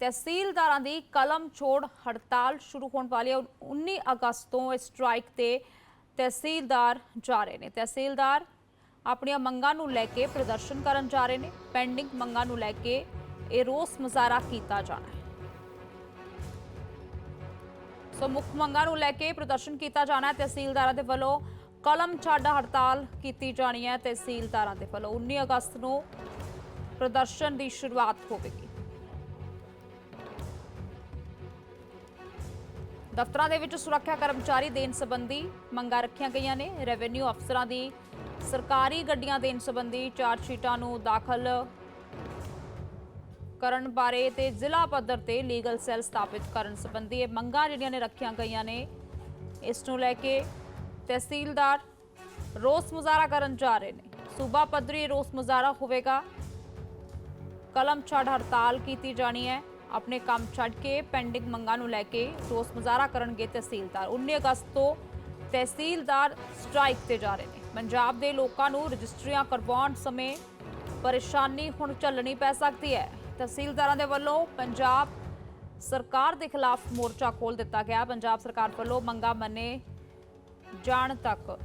ਤਹਿਸੀਲਦਾਰਾਂ ਦੀ ਕਲਮ ਛੋੜ ਹੜਤਾਲ ਸ਼ੁਰੂ ਹੋਣ ਵਾਲੀ ਹੈ 19 ਅਗਸਤ ਤੋਂ ਇਹ ਸਟ੍ਰਾਈਕ ਤੇ ਤਹਿਸੀਲਦਾਰ ਜਾ ਰਹੇ ਨੇ। ਤਹਿਸੀਲਦਾਰ ਆਪਣੀਆਂ ਮੰਗਾਂ ਨੂੰ ਲੈ ਕੇ ਪ੍ਰਦਰਸ਼ਨ ਕਰਨ ਜਾ ਰਹੇ ਨੇ। ਪੈਂਡਿੰਗ ਮੰਗਾਂ ਨੂੰ ਲੈ ਕੇ ਇਹ ਰੋਸ ਮੁਜ਼ਾਹਰਾ ਕੀਤਾ ਜਾਣਾ ਹੈ। ਸੋ ਮੁੱਖ ਮੰਗਾਂ ਨੂੰ ਲੈ ਕੇ ਪ੍ਰਦਰਸ਼ਨ ਕੀਤਾ ਜਾਣਾ ਹੈ। ਤਹਿਸੀਲਦਾਰਾਂ ਦੇ ਵੱਲੋਂ ਕਲਮ ਛੱਡ ਹੜਤਾਲ ਕੀਤੀ ਜਾਣੀ ਹੈ। ਤਹਿਸੀਲਦਾਰਾਂ ਦੇ ਵੱਲੋਂ 19 ਅਗਸਤ ਨੂੰ ਪ੍ਰਦਰਸ਼ਨ ਦੀ ਸ਼ੁਰੂਆਤ ਹੋਵੇਗੀ। ਦਫ਼ਤਰਾਂ ਦੇ ਵਿੱਚ ਸੁਰੱਖਿਆ ਕਰਮਚਾਰੀ ਦੇਣ ਸੰਬੰਧੀ ਮੰਗਾਂ ਰੱਖੀਆਂ ਗਈਆਂ ਨੇ। ਰੈਵਨਿਊ ਅਫਸਰਾਂ ਦੀ ਸਰਕਾਰੀ ਗੱਡੀਆਂ ਦੇਣ ਸੰਬੰਧੀ ਚਾਰਜ ਸ਼ੀਟਾਂ ਨੂੰ ਦਾਖਲ ਕਰਨ ਬਾਰੇ ਤੇ ਜ਼ਿਲ੍ਹਾ ਪੱਧਰ ਤੇ ਲੀਗਲ ਸੈੱਲ ਸਥਾਪਿਤ ਕਰਨ ਸੰਬੰਧੀ ਇਹ ਮੰਗਾਂ ਜਿਹੜੀਆਂ ਨੇ ਰੱਖੀਆਂ ਗਈਆਂ ਨੇ। ਇਸ ਨੂੰ ਲੈ ਕੇ ਤਹਿਸੀਲਦਾਰ ਰੋਸ ਮੁਜ਼ਾਹਰਾ ਕਰਨ ਜਾ ਰਹੇ ਨੇ। ਸੂਬਾ ਪੱਧਰੀ ਰੋਸ ਮੁਜ਼ਾਹਰਾ ਹੋਵੇਗਾ। ਕਲਮ ਛੱਡ ਹੜਤਾਲ ਕੀਤੀ ਜਾਣੀ ਹੈ। ਆਪਣੇ ਕੰਮ ਛੱਡ ਕੇ ਪੈਂਡਿੰਗ ਮੰਗਾਂ ਨੂੰ ਲੈ ਕੇ ਰੋਸ ਮੁਜ਼ਾਹਰਾ ਕਰਨਗੇ ਤਹਿਸੀਲਦਾਰ। 19 ਅਗਸਤ ਤੋਂ ਤਹਿਸੀਲਦਾਰ ਸਟ੍ਰਾਈਕ ਤੇ ਜਾ ਰਹੇ ਨੇ। ਪੰਜਾਬ ਦੇ ਲੋਕਾਂ ਨੂੰ ਰਜਿਸਟਰੀਆਂ ਕਰਵਾਉਣ ਸਮੇਂ ਪਰੇਸ਼ਾਨੀ ਹੁਣ ਝੱਲਣੀ ਪੈ ਸਕਦੀ ਹੈ। ਤਹਿਸੀਲਦਾਰਾਂ ਦੇ ਵੱਲੋਂ ਪੰਜਾਬ ਸਰਕਾਰ ਦੇ ਖਿਲਾਫ ਮੋਰਚਾ ਖੋਲ ਦਿੱਤਾ ਗਿਆ। ਪੰਜਾਬ ਸਰਕਾਰ ਵੱਲੋਂ ਮੰਗਾਂ ਮੰਨੇ ਜਾਣ ਤੱਕ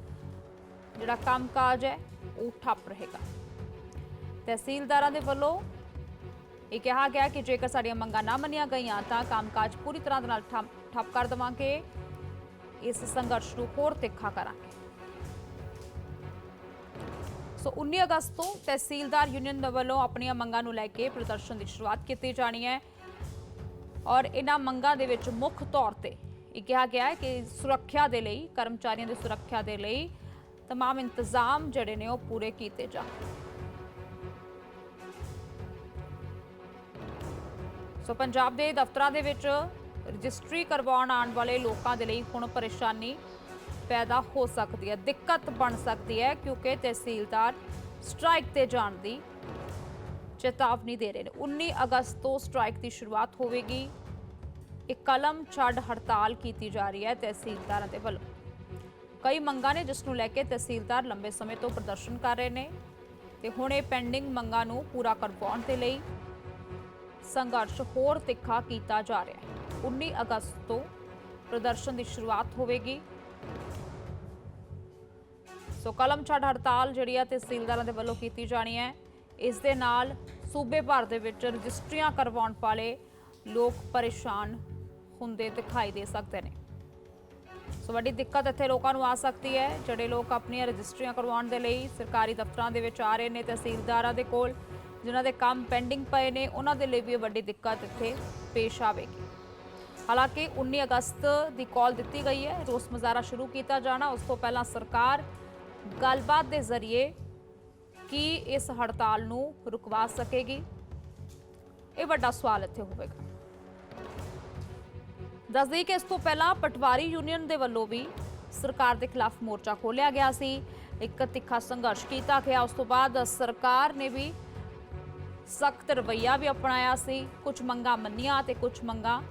ਜਿਹੜਾ ਕੰਮਕਾਜ ਹੈ, ਉਹ ਠੱਪ ਰਹੇਗਾ। ਤਹਿਸੀਲਦਾਰਾਂ ਦੇ ਵੱਲੋਂ ਇਹ ਕਿਹਾ ਗਿਆ ਕਿ ਜੇਕਰ ਸਾਡੀਆਂ ਮੰਗਾਂ ਨਾ ਮੰਨੀਆਂ ਗਈਆਂ ਤਾਂ ਕੰਮਕਾਜ ਪੂਰੀ ਤਰ੍ਹਾਂ ਦੇ ਨਾਲ ਠੱਪ ਠੱਪ ਕਰ ਦੇਵਾਂਗੇ ਇਸ ਸੰਘਰਸ਼ ਨੂੰ ਹੋਰ ਤਿੱਖਾ ਕਰਾਂਗੇ ਸੋ 19 ਅਗਸਤ ਤੋਂ ਤਹਿਸੀਲਦਾਰ ਯੂਨੀਅਨ ਦੇ ਵੱਲੋਂ ਆਪਣੀਆਂ ਮੰਗਾਂ ਨੂੰ ਲੈ ਕੇ ਪ੍ਰਦਰਸ਼ਨ ਦੀ ਸ਼ੁਰੂਆਤ ਕੀਤੀ ਜਾਣੀ ਹੈ ਔਰ ਇਹਨਾਂ ਮੰਗਾਂ ਦੇ ਵਿੱਚ ਮੁੱਖ ਤੌਰ ਤੇ ਇਹ ਕਿਹਾ ਗਿਆ ਹੈ ਕਿ ਸੁਰੱਖਿਆ ਦੇ ਲਈ ਕਰਮਚਾਰੀਆਂ ਦੀ ਸੁਰੱਖਿਆ ਦੇ ਲਈ तमाम ਇੰਤਜ਼ਾਮ ਜਿਹੜੇ ਨੇ ਉਹ ਪੂਰੇ ਕੀਤੇ ਜਾਣ ਸੋ ਪੰਜਾਬ ਦੇ ਦਫ਼ਤਰਾਂ ਦੇ ਵਿੱਚ ਰਜਿਸਟਰੀ ਕਰਵਾਉਣ ਆਉਣ ਵਾਲੇ ਲੋਕਾਂ ਦੇ ਲਈ ਹੁਣ ਪਰੇਸ਼ਾਨੀ ਪੈਦਾ ਹੋ ਸਕਦੀ ਹੈ, ਦਿੱਕਤ ਬਣ ਸਕਦੀ ਹੈ, ਕਿਉਂਕਿ ਤਹਿਸੀਲਦਾਰ ਸਟ੍ਰਾਈਕ ਤੇ ਜਾਣ ਦੀ ਚੇਤਾਵਨੀ ਦੇ ਰਹੇ ਨੇ। 19 ਅਗਸਤ ਤੋਂ ਸਟ੍ਰਾਈਕ ਦੀ ਸ਼ੁਰੂਆਤ ਹੋਵੇਗੀ। ਇੱਕ ਕਲਮ ਛੱਡ ਹੜਤਾਲ ਕੀਤੀ ਜਾ ਰਹੀ ਹੈ ਤਹਿਸੀਲਦਾਰਾਂ ਦੇ ਵੱਲੋਂ। ਕਈ ਮੰਗਾਂ ਨੇ ਜਿਸ ਨੂੰ ਲੈ ਕੇ ਤਹਿਸੀਲਦਾਰ ਲੰਬੇ ਸਮੇਂ ਤੋਂ ਪ੍ਰਦਰਸ਼ਨ ਕਰ ਰਹੇ ਨੇ ਤੇ ਹੁਣ ਇਹ ਪੈਂਡਿੰਗ ਮੰਗਾਂ ਨੂੰ ਪੂਰਾ ਕਰਵਾਉਣ ਦੇ ਲਈ ਸੰਘਰਸ਼ ਹੋਰ ਤਿੱਖਾ ਕੀਤਾ ਜਾ ਰਿਹਾ ਹੈ। 19 ਅਗਸਤ ਤੋਂ ਪ੍ਰਦਰਸ਼ਨ ਦੀ ਸ਼ੁਰੂਆਤ ਹੋਵੇਗੀ। ਸੋ ਕਲਮ ਛੱਡ ਹੜਤਾਲ ਜਿਹੜੀ ਆ ਤਹਿਸੀਲਦਾਰਾਂ ਦੇ ਵੱਲੋਂ ਕੀਤੀ ਜਾਣੀ ਹੈ। ਇਸ ਦੇ ਨਾਲ ਸੂਬੇ ਭਰ ਦੇ ਵਿੱਚ ਰਜਿਸਟਰੀਆਂ ਕਰਵਾਉਣ ਵਾਲੇ ਲੋਕ ਪਰੇਸ਼ਾਨ ਹੁੰਦੇ ਦਿਖਾਈ ਦੇ ਸਕਦੇ ਨੇ। ਸੋ ਵੱਡੀ ਦਿੱਕਤ ਇੱਥੇ ਲੋਕਾਂ ਨੂੰ ਆ ਸਕਦੀ ਹੈ। ਜਿਹੜੇ ਲੋਕ ਆਪਣੀਆਂ ਰਜਿਸਟਰੀਆਂ ਕਰਵਾਉਣ ਦੇ ਲਈ ਸਰਕਾਰੀ ਦਫ਼ਤਰਾਂ ਦੇ ਵਿੱਚ ਆ ਰਹੇ ਨੇ ਤਹਿਸੀਲਦਾਰਾਂ ਦੇ ਕੋਲ ਜਿਨ੍ਹਾਂ ਦੇ ਕੰਮ ਪੈਂਡਿੰਗ ਪਏ ਨੇ, ਉਹਨਾਂ ਦੇ ਲਈ ਵੀ ਇਹ ਵੱਡੀ ਦਿੱਕਤ ਇੱਥੇ ਪੇਸ਼ ਆਵੇਗੀ। ਹਾਲਾਂਕਿ 19 ਅਗਸਤ ਦੀ ਕਾਲ ਦਿੱਤੀ ਗਈ ਹੈ, ਰੋਸ ਮੁਜ਼ਾਹਰਾ ਸ਼ੁਰੂ ਕੀਤਾ ਜਾਣਾ, ਉਸ ਤੋਂ ਪਹਿਲਾਂ ਸਰਕਾਰ ਗੱਲਬਾਤ ਦੇ ਜ਼ਰੀਏ ਕੀ ਇਸ ਹੜਤਾਲ ਨੂੰ ਰੁਕਵਾ ਸਕੇਗੀ। ਇਹ ਵੱਡਾ ਸਵਾਲ ਇੱਥੇ ਹੋਵੇਗਾ। ਦੱਸਦੇ ਕਿ ਇਸ ਤੋਂ ਪਹਿਲਾਂ ਪਟਵਾਰੀ ਯੂਨੀਅਨ ਦੇ ਵੱਲੋਂ ਵੀ ਸਰਕਾਰ ਦੇ ਖਿਲਾਫ ਮੋਰਚਾ ਖੋਲ੍ਹਿਆ ਗਿਆ ਸੀ। ਇੱਕ ਤਿੱਖਾ ਸੰਘਰਸ਼ ਕੀਤਾ ਗਿਆ। ਉਸ ਤੋਂ ਬਾਅਦ ਸਰਕਾਰ ਨੇ ਵੀ ਸਖਤ ਰਵੱਈਆ ਵੀ ਅਪਣਾਇਆ ਸੀ ਕੁਝ ਮੰਗਾਂ ਮੰਨੀਆਂ ਤੇ ਕੁਝ ਮੰਗਾਂ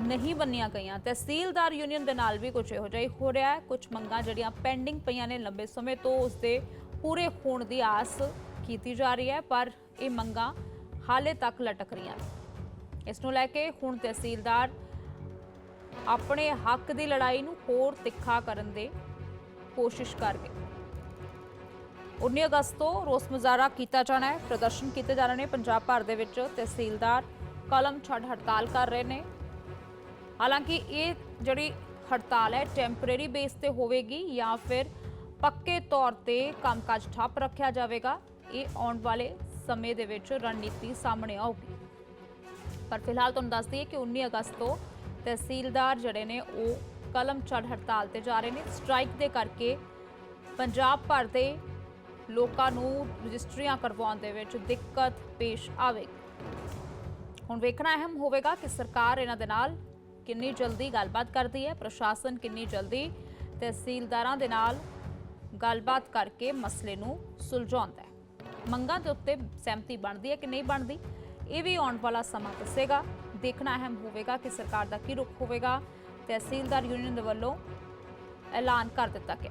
ਨਹੀਂ ਮੰਨੀਆਂ ਗਈਆਂ। ਤਹਿਸੀਲਦਾਰ ਯੂਨੀਅਨ ਦੇ ਨਾਲ ਵੀ ਕੁਝ ਇਹੋ ਜਿਹਾ ਹੀ ਹੋ ਰਿਹਾ ਹੈ। ਕੁਝ ਮੰਗਾਂ ਜਿਹੜੀਆਂ ਪੈਂਡਿੰਗ ਪਈਆਂ ਨੇ ਲੰਬੇ ਸਮੇਂ ਤੋਂ ਉਸ ਦੇ ਪੂਰੇ ਹੋਣ ਦੀ ਆਸ ਕੀਤੀ ਜਾ ਰਹੀ ਹੈ, ਪਰ ਇਹ ਮੰਗਾਂ ਹਾਲੇ ਤੱਕ ਲਟਕ ਰਹੀਆਂ ਨੇ। ਇਸ ਨੂੰ ਲੈ ਕੇ ਹੁਣ ਤਹਿਸੀਲਦਾਰ ਆਪਣੇ ਹੱਕ ਦੀ ਲੜਾਈ ਨੂੰ ਹੋਰ ਤਿੱਖਾ ਕਰਨ ਦੇ ਕੋਸ਼ਿਸ਼ ਕਰ ਰਹੇ 19 ਅਗਸਤ ਤੋਂ ਰੋਸ ਮੁਜ਼ਾਹਰਾ ਕੀਤਾ ਜਾਣਾ ਹੈ। ਪ੍ਰਦਰਸ਼ਨ ਕੀਤੇ ਜਾ ਰਹੇ ਨੇ। ਪੰਜਾਬ ਭਰ ਦੇ ਵਿੱਚ ਤਹਿਸੀਲਦਾਰ ਕਲਮ ਛੱਡ ਹੜਤਾਲ ਕਰ ਰਹੇ ਨੇ। ਹਾਲਾਂਕਿ ਇਹ ਜਿਹੜੀ ਹੜਤਾਲ ਹੈ ਟੈਂਪਰੇਰੀ ਬੇਸ ਤੇ ਹੋਵੇਗੀ ਜਾਂ ਫਿਰ ਪੱਕੇ ਤੌਰ ਤੇ ਕੰਮਕਾਜ ਠੱਪ ਰੱਖਿਆ ਜਾਵੇਗਾ। ਇਹ ਆਉਣ ਵਾਲੇ ਸਮੇਂ ਦੇ ਵਿੱਚ ਰਣਨੀਤੀ ਸਾਹਮਣੇ ਆਊਗੀ। ਪਰ ਫਿਲਹਾਲ ਤੁਹਾਨੂੰ ਦੱਸ ਦਈਏ ਕਿ 19 ਅਗਸਤ ਤੋਂ ਤਹਿਸੀਲਦਾਰ ਜਿਹੜੇ ਨੇ, ਉਹ ਕਲਮ ਛੱਡ ਹੜਤਾਲ ਤੇ ਜਾ ਰਹੇ ਨੇ। ਸਟ੍ਰਾਈਕ ਦੇ ਕਰਕੇ ਪੰਜਾਬ ਭਰ ਦੇ ਲੋਕਾਂ ਨੂੰ ਰਜਿਸਟਰੀਆਂ ਕਰਵਾਉਣ ਦੇ ਵਿੱਚ ਦਿੱਕਤ ਪੇਸ਼ ਆਵੇਗੀ। ਹੁਣ ਵੇਖਣਾ ਅਹਿਮ ਹੋਵੇਗਾ ਕਿ ਸਰਕਾਰ ਇਹਨਾਂ ਦੇ ਨਾਲ ਕਿੰਨੀ ਜਲਦੀ ਗੱਲਬਾਤ ਕਰਦੀ ਹੈ, ਪ੍ਰਸ਼ਾਸਨ ਕਿੰਨੀ ਜਲਦੀ ਤਹਿਸੀਲਦਾਰਾਂ ਦੇ ਨਾਲ ਗੱਲਬਾਤ ਕਰਕੇ ਮਸਲੇ ਨੂੰ ਸੁਲਝਾਉਂਦਾ ਹੈ। ਮੰਗਾਂ ਦੇ ਉੱਤੇ ਸਹਿਮਤੀ ਬਣਦੀ ਹੈ ਕਿ ਨਹੀਂ ਬਣਦੀ, ਇਹ ਵੀ ਆਉਣ ਵਾਲਾ ਸਮਾਂ ਦੱਸੇਗਾ। ਦੇਖਣਾ ਅਹਿਮ ਹੋਵੇਗਾ ਕਿ ਸਰਕਾਰ ਦਾ ਕੀ ਰੁਖ ਹੋਵੇਗਾ ਤਹਿਸੀਲਦਾਰ ਯੂਨੀਅਨ ਦੇ ਵੱਲੋਂ ਐਲਾਨ ਕਰ ਦਿੱਤਾ ਗਿਆ।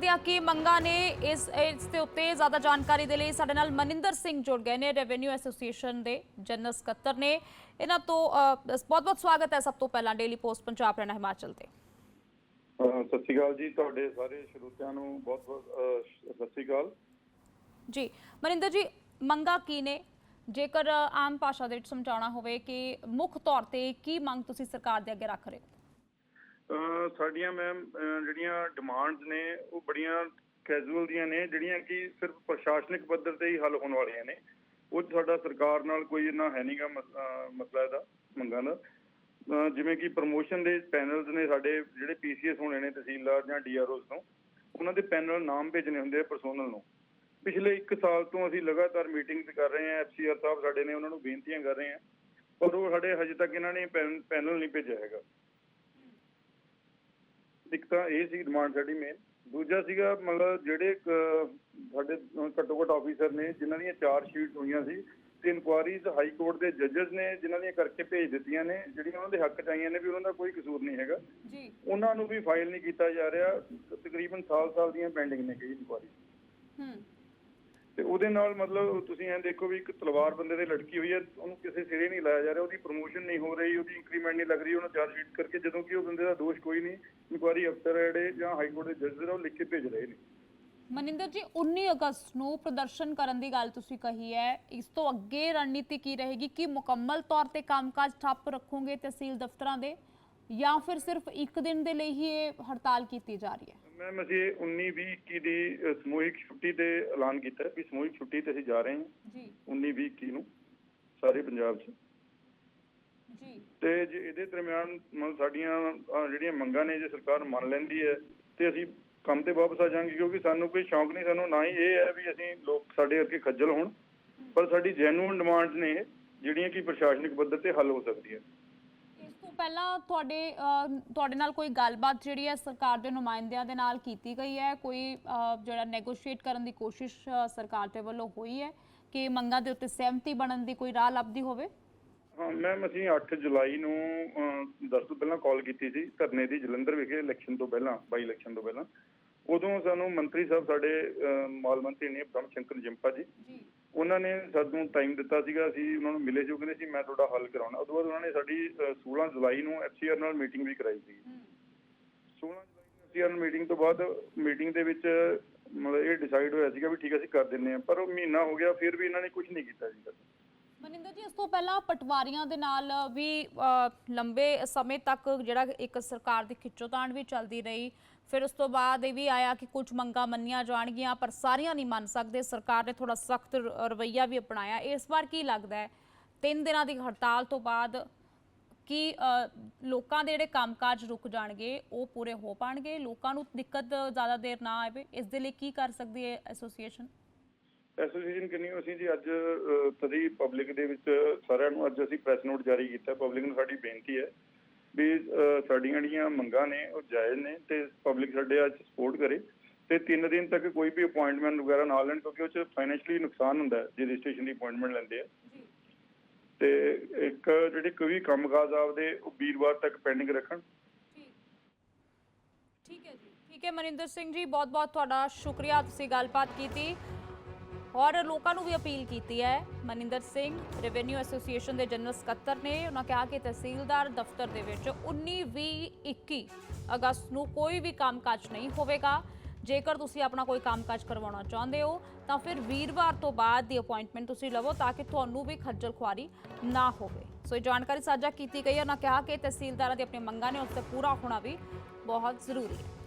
ਕਰਦਿਆਂ ਕੀ ਮੰਗਾਂ ਨੇ ਇਸ ਇਸ ਦੇ ਉੱਤੇ ਜ਼ਿਆਦਾ ਜਾਣਕਾਰੀ ਦੇ ਲਈ ਸਾਡੇ ਨਾਲ ਮਨਿੰਦਰ ਸਿੰਘ ਜੁੜ ਗਏ ਨੇ ਰੈਵਨਿਊ ਐਸੋਸੀਏਸ਼ਨ ਦੇ ਜਨਰਲ ਸਕੱਤਰ ਨੇ। ਇਹਨਾਂ ਤੋਂ ਬਹੁਤ ਬਹੁਤ ਸਵਾਗਤ ਹੈ ਸਭ ਤੋਂ ਪਹਿਲਾਂ ਡੇਲੀ ਪੋਸਟ ਪੰਜਾਬ ਰਹਿਣਾ ਹਿਮਾਚਲ ਤੇ। ਸਤਿ ਸ਼੍ਰੀ ਅਕਾਲ ਜੀ ਤੁਹਾਡੇ ਸਾਰੇ ਸਰੋਤਿਆਂ ਨੂੰ ਬਹੁਤ ਬਹੁਤ ਸਤਿ ਸ਼੍ਰੀ ਅਕਾਲ। ਜੀ ਮਨਿੰਦਰ ਜੀ ਮੰਗਾਂ ਕੀ ਨੇ? ਜੇਕਰ ਆਮ ਭਾਸ਼ਾ ਦੇ ਵਿੱਚ ਸਮਝਾਉਣਾ ਹੋਵੇ ਕਿ ਮੁੱਖ ਤੌਰ ਤੇ ਕੀ ਮੰਗ ਤੁਸੀਂ ਸਰਕਾਰ ਦੇ ਅੱਗੇ ਰੱਖ ਰਹੇ ਹੋ? ਸਾਡੀਆਂ ਮੈਮ ਜਿਹੜੀਆਂ ਡਿਮਾਂਡਸ ਨੇ, ਉਹ ਬੜੀਆਂ ਕੈਜੂਅਲ ਦੀਆਂ ਨੇ, ਜਿਹੜੀਆਂ ਕਿ ਸਿਰਫ ਪ੍ਰਸ਼ਾਸਨਿਕ ਪੱਧਰ ਤੇ ਹੀ ਹੱਲ ਹੋਣ ਵਾਲੀਆਂ ਨੇ। ਉਹ ਸਾਡਾ ਸਰਕਾਰ ਨਾਲ ਕੋਈ ਇੰਨਾ ਹੈ ਨਹੀਂਗਾ ਮਸਲਾ ਇਹਦਾ, ਮੰਗਾਂ ਦਾ। ਜਿਵੇਂ ਕਿ ਪ੍ਰੋਮੋਸ਼ਨ ਦੇ ਪੈਨਲਸ ਨੇ ਸਾਡੇ, ਜਿਹੜੇ ਪੀਸੀਐਸ ਹੋਣੇ ਨੇ, ਤਹਿਸੀਲਦਾਰ ਜਾਂ ਡੀਆਰਓਸ ਤੋਂ, ਉਹਨਾਂ ਦੇ ਪੈਨਲ ਨਾਮ ਭੇਜਣੇ ਹੁੰਦੇ ਆ ਪਰਸੋਨਲ ਨੂੰ। ਪਿਛਲੇ 1 ਸਾਲ ਤੋਂ ਅਸੀਂ ਲਗਾਤਾਰ ਮੀਟਿੰਗਸ ਕਰ ਰਹੇ ਹਾਂ ਐਫਸੀਆਰ ਸਾਹਿਬ ਸਾਡੇ ਨੇ ਉਹਨਾਂ ਨੂੰ ਬੇਨਤੀਆਂ ਕਰ ਰਹੇ ਹਾਂ, ਪਰ ਉਹ ਸਾਡੇ ਹਜੇ ਤੱਕ ਇਹਨਾਂ ਨੇ ਪੈਨਲ ਨਹੀਂ ਭੇਜਿਆ ਹੈਗਾ। ਇੱਕ ਤਾਂ ਇਹ ਸੀ ਡਿਮਾਂਡ ਸਾਡੀ ਮੇਨ ਦੂਜਾ ਸੀਗਾ ਮਤਲਬ ਜਿਹੜੇ ਸਾਡੇ ਘੱਟੋ ਘੱਟ ਆਫੀਸਰ ਨੇ ਜਿਨ੍ਹਾਂ ਦੀਆਂ ਚਾਰ ਸ਼ੀਟਸ ਹੋਈਆਂ ਸੀ ਤੇ ਇਨਕੁਆਰੀਜ਼ ਹਾਈ ਕੋਰਟ ਦੇ ਜੱਜਸ ਨੇ ਜਿਨ੍ਹਾਂ ਦੀਆਂ ਕਰਕੇ ਭੇਜ ਦਿੱਤੀਆਂ ਨੇ ਜਿਹੜੀਆਂ ਉਹਨਾਂ ਦੇ ਹੱਕ ਚ ਆਈਆਂ ਨੇ ਵੀ ਉਹਨਾਂ ਦਾ ਕੋਈ ਕਸੂਰ ਨਹੀਂ ਹੈਗਾ। ਜੀ। ਉਹਨਾਂ ਨੂੰ ਵੀ ਫਾਈਲ ਨਹੀਂ ਕੀਤਾ ਜਾ ਰਿਹਾ। ਤਕਰੀਬਨ ਸਾਲ ਸਾਲ ਦੀਆਂ ਪੈਂਡਿੰਗ ਨੇ ਕਈ ਇਨਕੁਆਰੀ ਹੂੰ। ਤੇ ਉਹਦੇ ਨਾਲ ਮਤਲਬ ਤੁਸੀਂ ਐਂ ਦੇਖੋ ਵੀ ਇੱਕ ਤਲਵਾਰ ਬੰਦੇ ਤੇ ਲਟਕੀ ਹੋਈ ਹੈ, ਉਹਨੂੰ ਕਿਸੇ ਸਿਰੇ ਨਹੀਂ ਲਾਇਆ ਜਾ ਰਿਹਾ, ਉਹਦੀ ਪ੍ਰੋਮੋਸ਼ਨ ਨਹੀਂ ਹੋ ਰਹੀ, ਉਹਦੀ ਇੰਕਰੀਮੈਂਟ ਨਹੀਂ ਲੱਗ ਰਹੀ, ਉਹਨੂੰ ਚਾਰਜ ਸ਼ੀਟ ਕਰਕੇ ਜਦੋਂ ਕਿ ਉਹ ਬੰਦੇ ਦਾ ਦੋਸ਼ ਕੋਈ ਨਹੀਂ ਇਨਕੁਆਰੀ ਅਫਸਰ ਜਿਹੜੇ ਜਾਂ ਹਾਈ ਕੋਰਟ ਦੇ ਜੱਜ ਨੇ ਉਹ ਲਿਖ ਕੇ ਭੇਜ ਰਹੇ ਨੇ। ਮਨਿੰਦਰ ਜੀ 19 ਅਗਸਤ ਨੂੰ ਪ੍ਰਦਰਸ਼ਨ ਕਰਨ ਦੀ ਗੱਲ ਤੁਸੀਂ ਕਹੀ ਹੈ, ਇਸ ਤੋਂ ਅੱਗੇ ਰਣਨੀਤੀ ਕੀ ਰਹੇਗੀ? ਕਿ ਮੁਕੰਮਲ ਤੌਰ ਤੇ ਕੰਮਕਾਜ ਠੱਪ ਰੱਖੋਗੇ ਤਹਿਸੀਲ ਦਫ਼ਤਰਾਂ ਦੇ ਜਾਂ ਫਿਰ ਸਿਰਫ ਇੱਕ ਦਿਨ ਦੇ ਲਈ ਹੀ ਇਹ ਹੜਤਾਲ ਕੀਤੀ ਜਾ ਰਹੀ ਹੈ? ਮੈਮ ਅਸੀਂ 19 20 21 ਦੀ ਸਮੂਹਿਕ ਛੁੱਟੀ ਤੇ ਐਲਾਨ ਕੀਤਾ ਹੈ ਵੀ ਸਮੂਹਿਕ ਛੁੱਟੀ ਤੇ ਅਸੀਂ ਜਾ ਰਹੇ ਹਾਂ ਜੀ। 19 20 21 ਨੂੰ ਸਾਰੇ ਪੰਜਾਬ 'ਚ। ਜੀ। ਤੇ ਜੇ ਇਹਦੇ ਦਰਮਿਆਨ ਮਤਲਬ ਸਾਡੀਆਂ ਜਿਹੜੀਆਂ ਮੰਗਾਂ ਨੇ ਜੇ ਸਰਕਾਰ ਮੰਨ ਲੈਂਦੀ ਹੈ ਤੇ ਅਸੀਂ ਕੰਮ ਤੇ ਵਾਪਸ ਆ ਜਾਾਂਗੇ ਕਿਉਂਕਿ ਸਾਨੂੰ ਕੋਈ ਸ਼ੌਂਕ ਨਹੀਂ ਸਾਨੂੰ ਨਾ ਹੀ ਇਹ ਹੈ ਵੀ ਅਸੀਂ ਲੋਕ ਸਾਡੇ ਅੱਗੇ ਖੱਜਲ ਹੋਣ। ਪਰ ਸਾਡੀ ਜੈਨੂਇਨ ਡਿਮਾਂਡਸ ਨੇ ਇਹ, ਜਿਹੜੀਆਂ ਕਿ ਪ੍ਰਸ਼ਾਸਨਿਕ ਪੱਧਰ ਤੇ ਹੱਲ ਹੋ ਸਕਦੀਆਂ ਪਹਿਲਾਂ ਤੁਹਾਡੇ ਤੁਹਾਡੇ ਨਾਲ ਕੋਈ ਗੱਲਬਾਤ ਜਿਹੜੀ ਹੈ ਸਰਕਾਰ ਦੇ ਨੁਮਾਇੰਦਿਆਂ ਦੇ ਨਾਲ ਕੀਤੀ ਗਈ ਹੈ? ਕੋਈ ਜਿਹੜਾ ਨੈਗੋਸ਼ੀਏਟ ਕਰਨ ਦੀ ਕੋਸ਼ਿਸ਼ ਸਰਕਾਰ ਦੇ ਵੱਲੋਂ ਹੋਈ ਹੈ ਕਿ ਮੰਗਾਂ ਦੇ ਉੱਤੇ ਸਹਿਮਤੀ ਬਣਨ ਦੀ ਕੋਈ ਰਾਹ ਲੱਭਦੀ ਹੋਵੇ? ਹਾਂ ਮੈਮ ਅਸੀਂ 8 ਜੁਲਾਈ ਨੂੰ ਅ, ਦਸ ਤੋਂ ਪਹਿਲਾਂ ਕਾਲ ਕੀਤੀ ਸੀ ਧਰਨੇ ਦੀ ਜਲੰਧਰ ਵਿਖੇ ਇਲੈਕਸ਼ਨ ਤੋਂ ਪਹਿਲਾਂ ਬਾਈ ਇਲੈਕਸ਼ਨ ਤੋਂ ਪਹਿਲਾਂ। ਉਦੋਂ ਸਾਨੂੰ ਮੰਤਰੀ ਸਾਹਿਬ ਸਾਡੇ ਮਾਲ ਮੰਤਰੀ ਨੇ ਬ੍ਰਹਮ ਸ਼ੰਕਰ ਜਿੰਪਾ ਜੀ ਜੀ। ਉਹਨਾਂ ਨੇ ਸਾਨੂੰ ਟਾਈਮ ਦਿੱਤਾ ਸੀਗਾ ਅਸੀਂ ਉਹਨਾਂ ਨੂੰ ਮਿਲੇ ਸੀ ਉਹ ਕਹਿੰਦੇ ਸੀ ਮੈਂ ਤੁਹਾਡਾ ਹੱਲ ਕਰਾਉਣਾ। ਤੋਂ ਬਾਅਦ ਉਹਨਾਂ ਨੇ ਸਾਡੀ ਅ, 16 ਜੁਲਾਈ ਨੂੰ ਐਫਸੀਆਰ ਨਾਲ ਮੀਟਿੰਗ ਵੀ ਕਰਾਈ ਸੀ। 16 ਜੁਲਾਈ ਨੂੰ ਐਫਸੀਆਰ ਨਾਲ ਮੀਟਿੰਗ ਤੋਂ ਬਾਅਦ ਮੀਟਿੰਗ ਦੇ ਵਿੱਚ ਮਤਲਬ ਇਹ ਡਿਸਾਈਡ ਹੋਇਆ ਸੀਗਾ ਵੀ ਠੀਕ ਅਸੀਂ ਕਰ ਦਿੰਨੇ ਆ ਪਰ ਉਹ ਮਹੀਨਾ ਹੋ ਗਿਆ ਫਿਰ ਵੀ ਇਹਨਾਂ ਨੇ ਕੁਝ ਨਹੀਂ ਕੀਤਾ ਜੀ ਮਨਿੰਦਰ ਜੀ ਇਸ ਤੋਂ ਪਹਿਲਾਂ ਪਟਵਾਰੀਆਂ ਦੇ ਨਾਲ ਵੀ ਲੰਬੇ ਸਮੇਂ ਤੱਕ ਜਿਹੜਾ ਇੱਕ ਸਰਕਾਰ ਦੀ ਖਿੱਚੋਤਾਣ ਵੀ ਚੱਲਦੀ ਰਹੀ ਫਿਰ ਉਸ ਤੋਂ ਬਾਅਦ ਇਹ ਵੀ ਆਇਆ ਕਿ ਕੁਝ ਮੰਗਾਂ ਮੰਨੀਆਂ ਜਾਣਗੀਆਂ ਪਰ ਸਾਰੀਆਂ ਨਹੀਂ ਮੰਨ ਸਕਦੇ। ਸਰਕਾਰ ਨੇ ਥੋੜਾ ਸਖਤ ਰਵੱਈਆ ਵੀ ਅਪਣਾਇਆ। ਇਸ ਵਾਰ ਕੀ ਲੱਗਦਾ ਹੈ? ਤਿੰਨ ਦਿਨਾਂ ਦੀ ਹੜਤਾਲ ਤੋਂ ਬਾਅਦ ਕੀ ਅਹ, ਲੋਕਾਂ ਦੇ ਜਿਹੜੇ ਕੰਮਕਾਜ ਰੁਕ ਜਾਣਗੇ ਉਹ ਪੂਰੇ ਹੋ ਪਾਣਗੇ? ਲੋਕਾਂ ਨੂੰ ਦਿੱਕਤ ਜ਼ਿਆਦਾ ਦੇਰ ਨਾ ਆਵੇ? ਇਸ ਦੇ ਲਈ ਕੀ ਕਰ ਸਕਦੀ ਹੈ ਐਸੋਸੀਏਸ਼ਨ? ਐਸੋਸੀਏਸ਼ਨ ਕਿੰਨੀ ਅਸੀਂ ਜੀ ਅੱਜ ਅ, ਤਦੀ ਪਬਲਿਕ ਦੇ ਵਿੱਚ ਸਾਰਿਆਂ ਨੂੰ ਅੱਜ ਅਸੀਂ ਪ੍ਰੈਸ ਨੋਟ ਜਾਰੀ ਕੀਤਾ। ਪਬਲਿਕ ਨੂੰ ਸਾਡੀ ਬੇਨਤੀ ਹੈ ਵੀ ਸਾਡੀਆਂ ਜਿਹੜੀਆਂ ਮੰਗਾਂ ਨੇ ਉਹ ਜਾਇਜ਼ ਨੇ ਤੇ ਪਬਲਿਕ ਸਾਡੇ ਅੱਜ ਸਪੋਰਟ ਕਰੇ ਤੇ ਤਿੰਨ ਦਿਨ ਤੱਕ ਕੋਈ ਵੀ ਅਪਾਇੰਟਮੈਂਟ ਵਗੈਰਾ ਨਾ ਲੈਣ ਕਿਉਂਕਿ ਉਹ ਚ ਫਾਈਨੈਂਸ਼ਲੀ ਨੁਕਸਾਨ ਹੁੰਦਾ ਜੇ ਰਜਿਸਟ੍ਰੇਸ਼ਨ ਦੀ ਅਪਾਇੰਟਮੈਂਟ ਲੈਂਦੇ ਆ। ਤੇ ਇੱਕ ਜਿਹੜੇ ਕੋਈ ਵੀ ਕੰਮਕਾਜ ਆਪਦੇ ਉਹ ਵੀਰਵਾਰ ਤੱਕ ਪੈਂਡਿੰਗ ਰੱਖਣ। ਠੀਕ ਹੈ ਜੀ। ਠੀਕ ਹੈ ਮਨਿੰਦਰ ਸਿੰਘ ਜੀ ਬਹੁਤ ਬਹੁਤ ਤੁਹਾਡਾ ਸ਼ੁਕਰੀਆ ਤੁਸੀਂ ਗੱਲਬਾਤ ਕੀਤੀ। ਔਰ ਲੋਕਾਂ ਨੂੰ ਵੀ ਅਪੀਲ ਕੀਤੀ ਹੈ। ਮਨਿੰਦਰ ਸਿੰਘ, ਰੈਵਨਿਊ ਐਸੋਸੀਏਸ਼ਨ ਦੇ ਜਨਰਲ ਸਕੱਤਰ ਨੇ ਉਹਨਾਂ ਕਿਹਾ ਕਿ ਤਹਿਸੀਲਦਾਰ ਦਫ਼ਤਰ ਦੇ ਵਿੱਚ 19 20 21 ਅਗਸਤ ਨੂੰ ਕੋਈ ਵੀ ਕੰਮਕਾਜ ਨਹੀਂ ਹੋਵੇਗਾ। ਜੇਕਰ ਤੁਸੀਂ ਆਪਣਾ ਕੋਈ ਕੰਮਕਾਜ ਕਰਵਾਉਣਾ ਚਾਹੁੰਦੇ ਹੋ, ਤਾਂ ਫਿਰ ਵੀਰਵਾਰ ਤੋਂ ਬਾਅਦ ਦੀ ਅਪਾਇੰਟਮੈਂਟ ਤੁਸੀਂ ਲਵੋ ਤਾਂ ਕਿ ਤੁਹਾਨੂੰ ਵੀ ਖੱਜਲ ਖੁਆਰੀ ਨਾ ਹੋਵੇ। ਸੋ ਇਹ ਜਾਣਕਾਰੀ ਸਾਂਝਾ ਕੀਤੀ ਗਈ ਹੈ। ਉਹਨਾਂ ਕਿਹਾ ਕਿ ਤਹਿਸੀਲਦਾਰਾਂ ਦੀ ਆਪਣੀਆਂ ਮੰਗਾਂ ਨੇ ਉਸ ਤੇ ਪੂਰਾ ਹੋਣਾ ਵੀ ਬਹੁਤ ਜ਼ਰੂਰੀ ਹੈ।